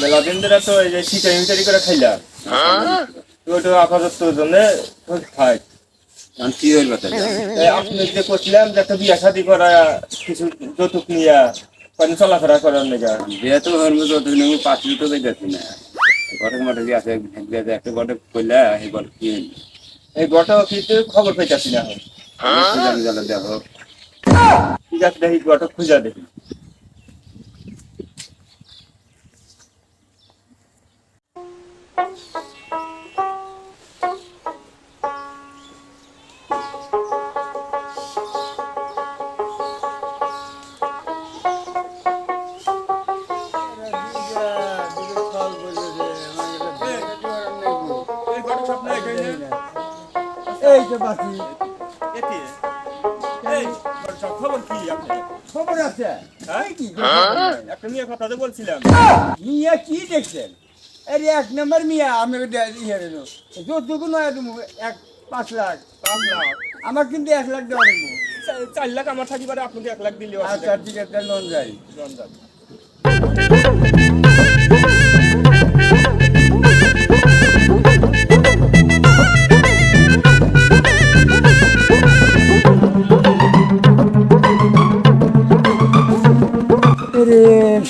মেলা দিন ধরে তো এই যে শিকারি মিটারি করে খাইলাম তো ওটা আপাতত জন্য খাই কি হইল তাহলে এই আপনি যে করছিলাম যে একটা বিয়া শাদি করা কিছু যৌতুক নিয়া মানে চলাফেরা করার লেগা। বিয়ে তো হইল তো তুমি পাঁচ লিটার তো না। ঘটক মাঠে দিয়ে আছে একটা ঘটক কইলা এই ঘটক কি হইল? এই গোটা কিন্তু খবর পাইতাছি না। দেখো ঠিক আছে দেখি খুঁজা দেখি। খবর আছে হ্যাঁ? কি? একটা নিয়ে কথা তো বলছিলাম মিয়া কি দেখছেন? আরে এক নম্বর মিয়া আমি ইয়ে দিল। যতটুকু নয় তুমি এক পাঁচ লাখ। পাঁচ লাখ। আমার কিন্তু এক লাখ দেওয়া চার লাখ আমার থাকিবারে আপনাকে এক লাখ দিলেও আচ্ছা ঠিক আছে লোন যাই। রমজান রে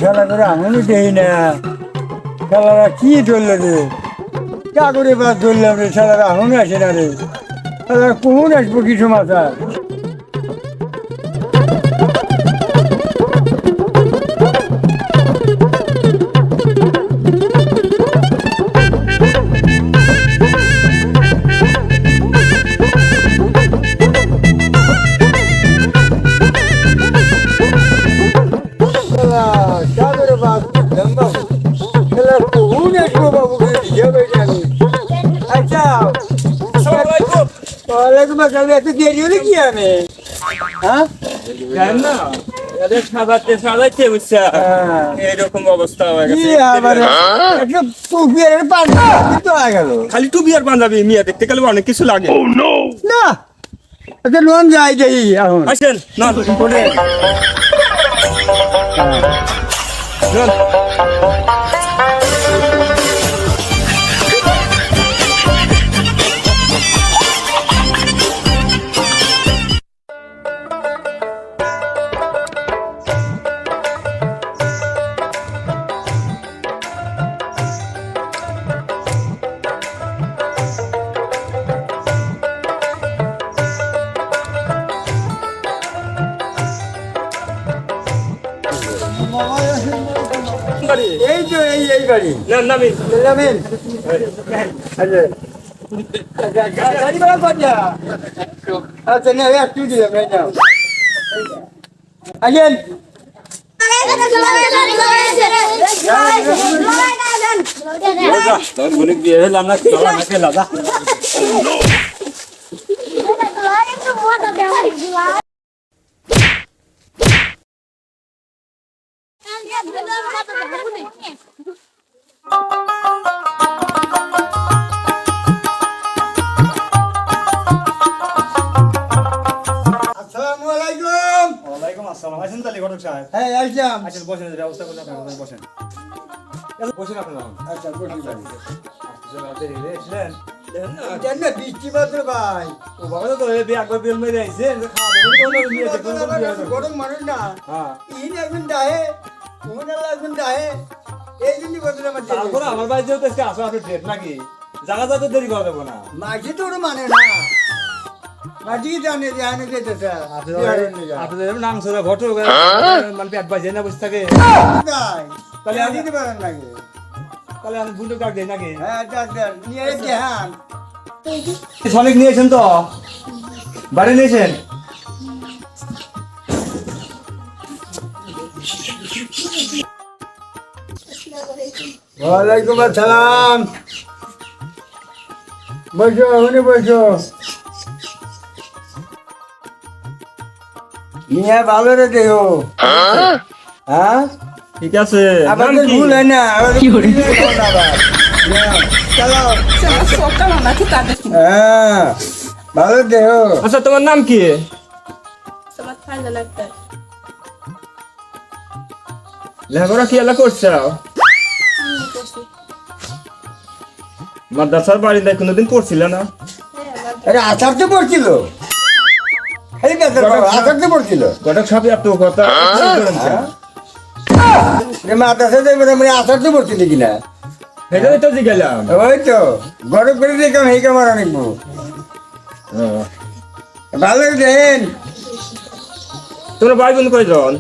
খেলা করে আমিও দেই না। খেলারা কি ধরলো রে? যা করে বা ধরলাম রে, খেলারা আমিও আসে না রে। খেলারা কখন আসব কিছু মাথা আসসালাম এত দেরি হলে কি আমি হ্যাঁ? না হ্যাঁ। এইরকম অবস্থা হয়ে হয়ে। খালি টুপি আর পাঞ্জাবি মিয়া দেখতে গেলে অনেক কিছু লাগে। না একটা লোন যাই যাই এখন। আসেন না করে গাড়ি না নামি যাবেন আচ্ছা গাড়ি ভাড়া কত আচ্ছা না একটু দিলাম এই নাও আসেন তোর গুলি বিয়ে হইল আমরা চলা না ঘটক সাহেব হ্যাঁ আসলাম। আচ্ছা বসেন ব্যবস্থা করলে আপনার বসেন। বসেন আপনার আচ্ছা বসি বাড়ি এসলেন জান না বৃষ্টি মাত্র ভাই। ও বাবা তো এই বিয়ে একবার বিল মেরে আইছে খাওয়া দাওয়া করে কোনো নিয়ে দেখুন গরম মানুষ না। হ্যাঁ। ইন একদিন ডাহে কোন একদিন ডাহে। এই জন্য বদলে আমার তারপরে আমার বাড়ি যেহেতু আসো আপনি ডেট নাকি? জায়গা যাতে দেরি করা দেবো না। মাঝি তো ওরা মানে না। আপনাদের নাম ঘটক মানে পেট বাজে না বসে থাকে। তাহলে আমি দিতে পারেন নাকি? তাহলে আমি বুঝতে কাক দেই নাকি? হ্যাঁ নিয়েছেন তো? বাড়ি নিয়েছেন? ওয়ালাইকুম আসসালাম। বসো ওখানে বসো। মিয়া ভালো রে দেহ। হ্যাঁ? ঠিক আছে। কি? ভুল হয় না ভুল হয় না হ্যাঁ ভালো দেহ। আচ্ছা তোমার নাম কি? লেখাপড়া কি এলা করছে? মাদ্রাসার বাড়িতে কোনোদিন পড়ছিল না? আরে আচার তো পড়ছিল। এই বেতন বাবা, আচার তো পড়ছিল। ঘটক সাহেব এত কথা মাদ্রাসা যাইবে মানে আচার তো পড়ছিল কিনা? সেটাই তো জিগেলাম ওই তো গরম করে দেখলাম এই কামার অনেক ভালো দেন তোমরা ভাই বোন কয়জন?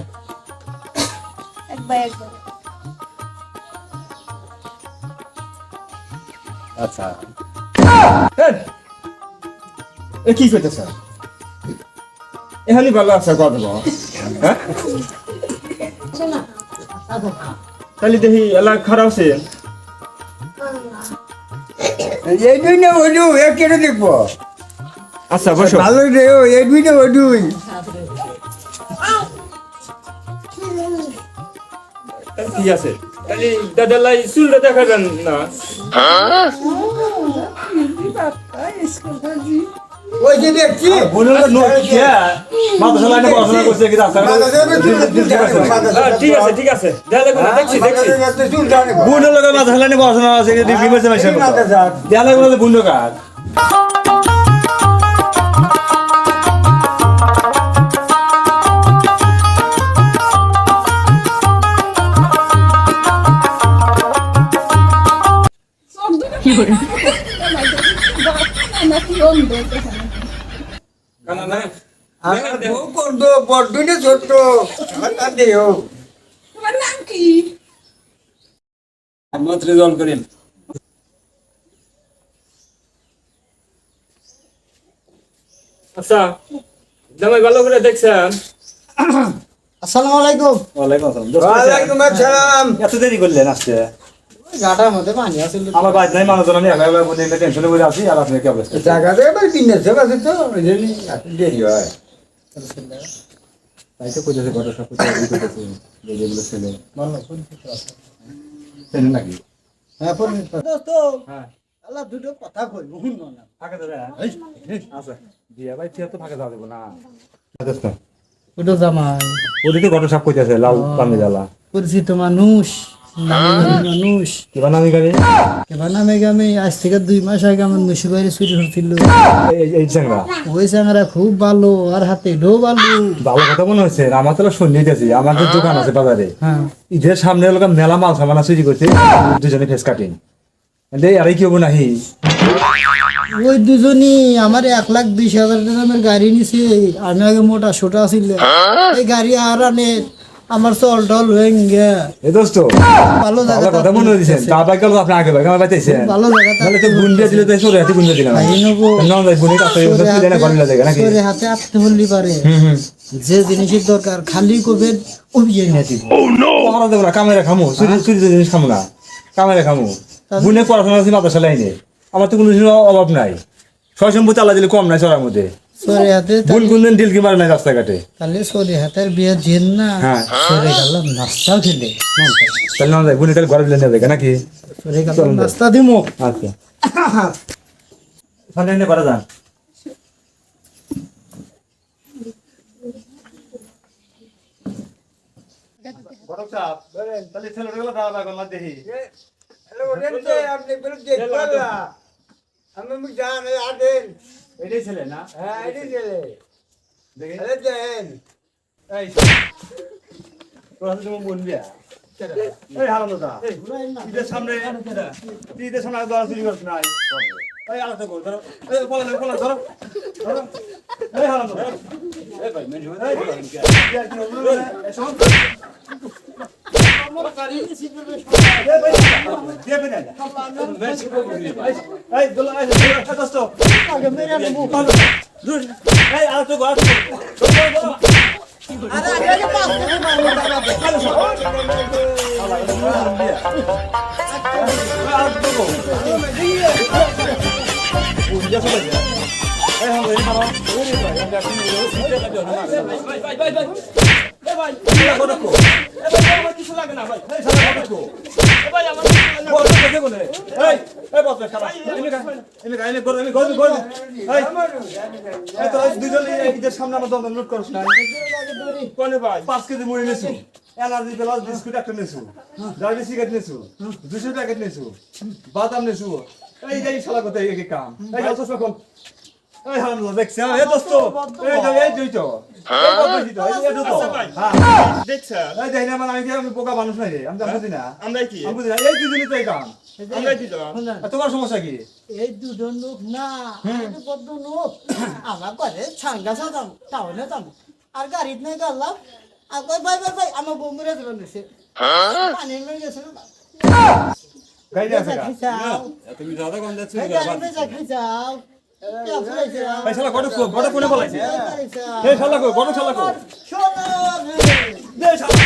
আচ্ছা। এ কি করতেছ এখানে ভালো আছে কত হ্যাঁ? তাহলে দেখি এলা খারাপ আছে? এই দুই না ওই দুই এক কেটে দেখব আচ্ছা বসো। ভালো রে ও এই দুই না ওই দুই ঠিক আছে তাহলে দাদালাই চুলটা দেখাবেন না? ওই যে দেখছি কি? রাস্তা ঠিক আছে ঠিক আছে। দেখা দেখো না, দেখছি দেখছি। বুনের লোকের মাদ্রাসা লাইনে পড়াশোনা আছে কি বিমেছে মাসে দেয়া লাগবে না বুন্ড কাজ নাকি অন্ধ করব বড় ছোট্ট আমার দেহ তোমার নাম কি জল করেন আচ্ছা জামাই ভালো করে দেখছেন? আসসালামু আলাইকুম। ওয়ালাইকুম আসসালাম। ওয়ালাইকুম আসসালাম। এত দেরি করলেন আসতে গাটার মধ্যে পানি আছে। আমার বাড়ি নাই মানুষজন আমি একা একা বলে টেনশনে করে আছি আর আপনি কি অবস্থা? জায়গাতে এবার বিন্যাস আছে তো ওই জন্যই দেরি হয়। তাই তো সব কিছু ই করতেছে যে যেগুলো ছেলে। ছেলে নাকি? হ্যাঁ। দোস্ত হ্যাঁ। আল্লাহ দুটো কথা কই শুন না ফাঁকে ধরে আচ্ছা। বিয়া ভাই ঠিক তো ফাঁকে দেবো না। ওটা জামাই। ওদিকে তো ঘটক কইতেছে লাল পানি জ্বালা পরিচিত মানুষ। আমার ঈদের সামনে মেলা মাল সামানা চুরি করছে দুজনে ফেস কাটিং আরে কি হব নাহি ওই দুজনই আমার এক লাখ বিশ হাজার দামের গাড়ি নিছে আমি আগে মোটা সোটা ছিল এই গাড়ি আর আনে আমার চল টল হয়ে এ দোস্ত ভালো জায়গা কথা মনে তা গেল আপনি আগে আমার ভালো জায়গা তাহলে তো গুন্ডে দিলে তো সরে হাতে গুন্ডে দিলাম। ভাই নেব। না যাই গুন্ডে কাছে তুলে না লাগে নাকি? সরে হাতে হলি পারে। যে জিনিসের দরকার খালি কবে অভিযান না দিব। পড়া দেবো না কামেরা খামু। চুরি চুরি জিনিস খামু না। কামেরা খামু। গুনে পড়াশোনা আছে মাদ্রাসা লাইনে। আমার তো কোনো অভাব নাই। ছয় সম্পত্তি আল্লাহ দিলে কম নাই চড়ার মধ্যে। সরে হাতে গুন গুন দিন ডিলকি মারে নাই রাস্তাঘাটে তাহলে সরে হাতের বিয়ে জেন না হ্যাঁ। সরে গেলাম নাস্তাও খেলে তাহলে না যায় গুনে তাহলে ঘরে দিলে নেবে নাকি? সরে গেলাম নাস্তা দিব। আচ্ছা। সামনে এনে করা যান। তাহলে ছেলেগুলো দাঁড়া লাগল দেখি। হ্যালো ওরেন যে আপনি বলে দেখবেন না আমি মুখ জান আদেন। এটাই ছেলে না? হ্যাঁ এটি গেলে দেখি। আরে দেন। এই তোরা তুমি বলবি এই হারাম দাদা। ঈদের সামনে ঈদের সামনে আর দোয়া চুরি করছ নাই। এই আলাদা কর ধরো। এই বলা না বলা ধরো। ধরো। এই হারাম দাদা। এই ভাই মেন হই এই ইয়ার কি হলো এই সব এই ভাই দিয়ে বে না এই দোলা এই দোলা দোস্ত আগে মেরে নেব এই আলাদা কর আলাদা কর এই এই বস শালা। এনে গা এনে গা এনে গর এনে গর গর এই এই তো এই দুজন এই ঈদের সামনে আমার দম লুট করছ না। পাঁচ কেজি মুড়ি নিছু। এনার্জি প্লাস বিস্কুট একটা নিছু। জার্জি সিগারেট নিছু। দুশো প্যাকেট নিছু। বাদাম নিছু। এই যে শালা কথা এই এই কাম? এই চশমা এই হামলা দেখছ এই দোস্ত এই যে এই দুই তো তো, আচ্ছা হ্যাঁ মানে নাই তো তো তো তোমার সমস্যা কি এই দুজন লোক না বদ্ধ লোক আমার ঘরে ছাঙ্গা সাজাম টাউনে যাম আর গাড়িতে নিয়ে গেলাম আর কই ভাই ভাই ভাই আমার বন্ধুরা চলে গেছে পানি নিয়ে গেছে গাড়ি আছে তুমি দাদা কোন যাচ্ছ গাড়ি খাইছাও ভাই শালা গড় গড় কোনে বলাইছে। এই শালা কো গড় শালা কো। দে শালা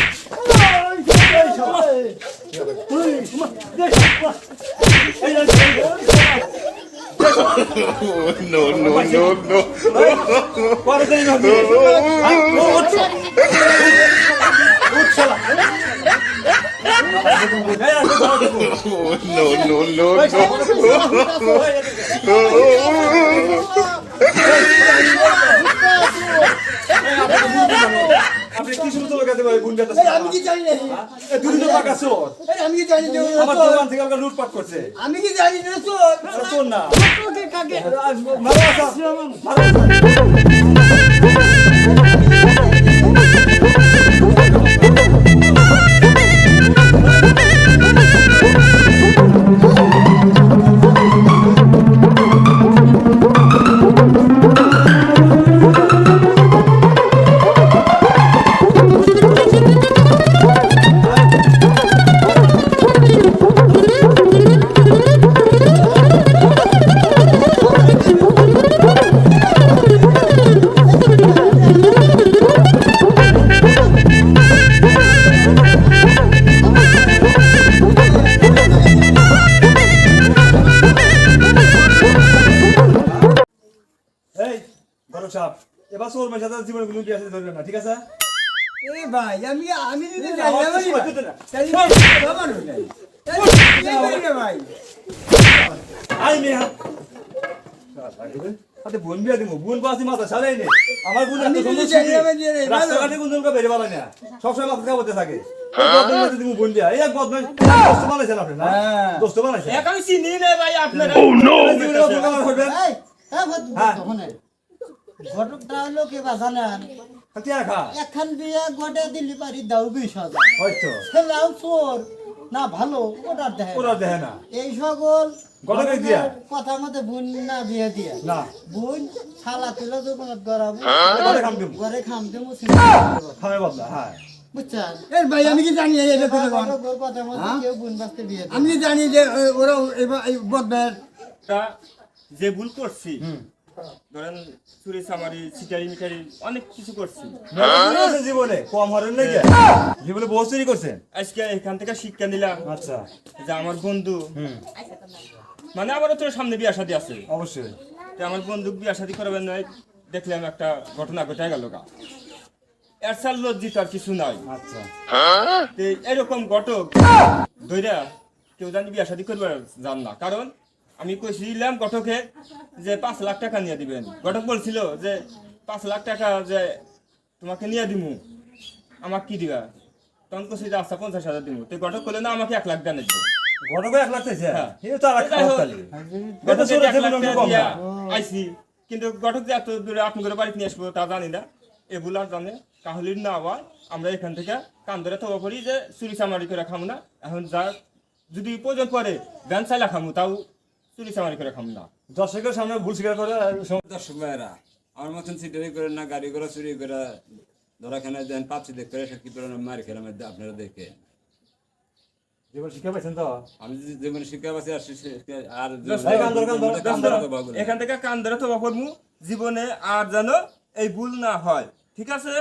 no, no, no, no. পরে দেই না উঠ উঠ শালা এই আর গড় দেখো no, no, no, no. আপনি কি শুনতে লাগাতে গুন্ডা তো আমি কি জানি না দুদিন পাকা চোর আমি কি জানি না আমার দোকান থেকে আমাকে লুটপাট করছে। আমি কি জানি না চোর আরে চোর না। কাকে কাকে ভালো আছো ঠিক আছে? এ ভাই আমি আমি যদি ভাই আই মেয়া আতে বোন বিয়া দিমু বোন পাশে মাথা সারাই নে। আমার বোন এত সুন্দর ভালো। রাস্তাঘাটে কোন জনকে বেরে না। সবসময় মাথা থাকে। ঘটকটা হলো কে একখান বিয়া গোটে দিল্লি পারি দাও বিশ হাজার। হয়তো। ছেলেও চোর। না ভালো ওটার না। এই সকল কথা মতে বোন না বিয়ে দিয়ে। না। বোন ছালা তুলে দোকানত গড়াবো ঘরে খাম দিমু। ঘরে খাম দেবো খামে বদলা হ্যাঁ। ভাই আমি কি জানি এই কথা কোন কথা মতে? কেউ বোন বাঁচতে বিয়ে আমি জানি যে ওরা যে ভুল করছি ধরেন চুরি চামারি সিটারি মিটারি অনেক কিছু করছি। জীবনে কম হারেন নাকি জীবনে বহু চুরি করছেন আজকে এখান থেকে শিক্ষা নিলাম। আচ্ছা। যে আমার বন্ধু মানে আমারও তো সামনে বিয়া শাদী আছে। অবশ্যই। তো আমার বন্ধু বিয়া শাদী করবেন দেখলাম একটা ঘটনা ঘটে গেল গা। এর সাল লজ্জিত আর কিছু নাই। আচ্ছা। এরকম ঘটক ধৈরা কেউ জানি বিয়া শাদী করবে জান না। কারণ আমি কইছিলাম ঘটকে যে পাঁচ লাখ টাকা নিয়ে দিবেন। ঘটক বলছিল যে পাঁচ লাখ টাকা যে তোমাকে নিয়ে দিমু। আমাকে কি দিবা? তখন কইছি যে আচ্ছা পঞ্চাশ হাজার দিমু। তো ঘটক করলে না আমাকে এক লাখ দেন ঘটকে এক লাখ হ্যাঁ। আইছি। কিন্তু ঘটক যে এত দূরে আপনাদের বাড়িতে নিয়ে আসব তা জানি না। এগুলো জানে। কাহলির না আবার আমরা এখান থেকে কান ধরে তবা করি যে চুরি চামারি করে খামু না। এখন যা যদি প্রয়োজন পড়ে ব্যান চাইলা খামু তাও চুরি চামারি করে খামু না। দর্শকের সামনে ভুল স্বীকার করে দর্শক ভাইয়েরা আমার মতন সিটারি করে না গাড়ি করে চুরি করে ধরাখানে দেন পাচ্ছি দেখতে কি করে মারি খেলাম আপনারা দেখে। জীবন শিক্ষা পাইছেন তো? আমি জীবনে শিক্ষা পাচ্ছি আর। এখান থেকে কান ধরে তবা জীবনে আর যেন এই ভুল না হয়। ঠিক আছে?